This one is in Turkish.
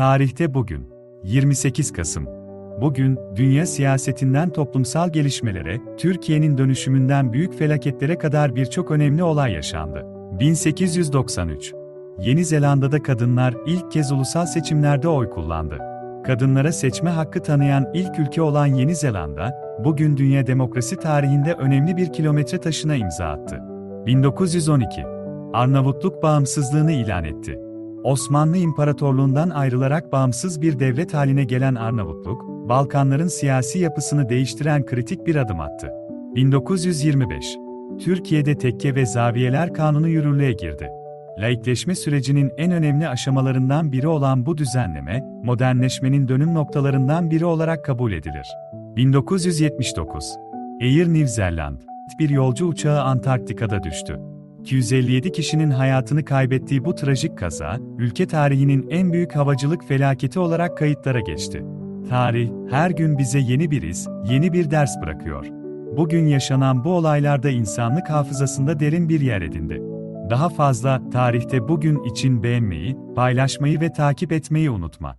Tarihte bugün, 28 Kasım. Bugün, dünya siyasetinden toplumsal gelişmelere, Türkiye'nin dönüşümünden büyük felaketlere kadar birçok önemli olay yaşandı. 1893. Yeni Zelanda'da kadınlar ilk kez ulusal seçimlerde oy kullandı. Kadınlara seçme hakkı tanıyan ilk ülke olan Yeni Zelanda, bugün dünya demokrasi tarihinde önemli bir kilometre taşına imza attı. 1912. Arnavutluk bağımsızlığını ilan etti. Osmanlı İmparatorluğundan ayrılarak bağımsız bir devlet haline gelen Arnavutluk, Balkanların siyasi yapısını değiştiren kritik bir adım attı. 1925. Türkiye'de tekke ve zaviyeler kanunu yürürlüğe girdi. Laikleşme sürecinin en önemli aşamalarından biri olan bu düzenleme, modernleşmenin dönüm noktalarından biri olarak kabul edilir. 1979. Air New Zealand, bir yolcu uçağı Antarktika'da düştü. 257 kişinin hayatını kaybettiği bu trajik kaza, ülke tarihinin en büyük havacılık felaketi olarak kayıtlara geçti. Tarih, her gün bize yeni bir iz, yeni bir ders bırakıyor. Bugün yaşanan bu olaylarda insanlık hafızasında derin bir yer edindi. Daha fazla tarihte bugün için beğenmeyi, paylaşmayı ve takip etmeyi unutma.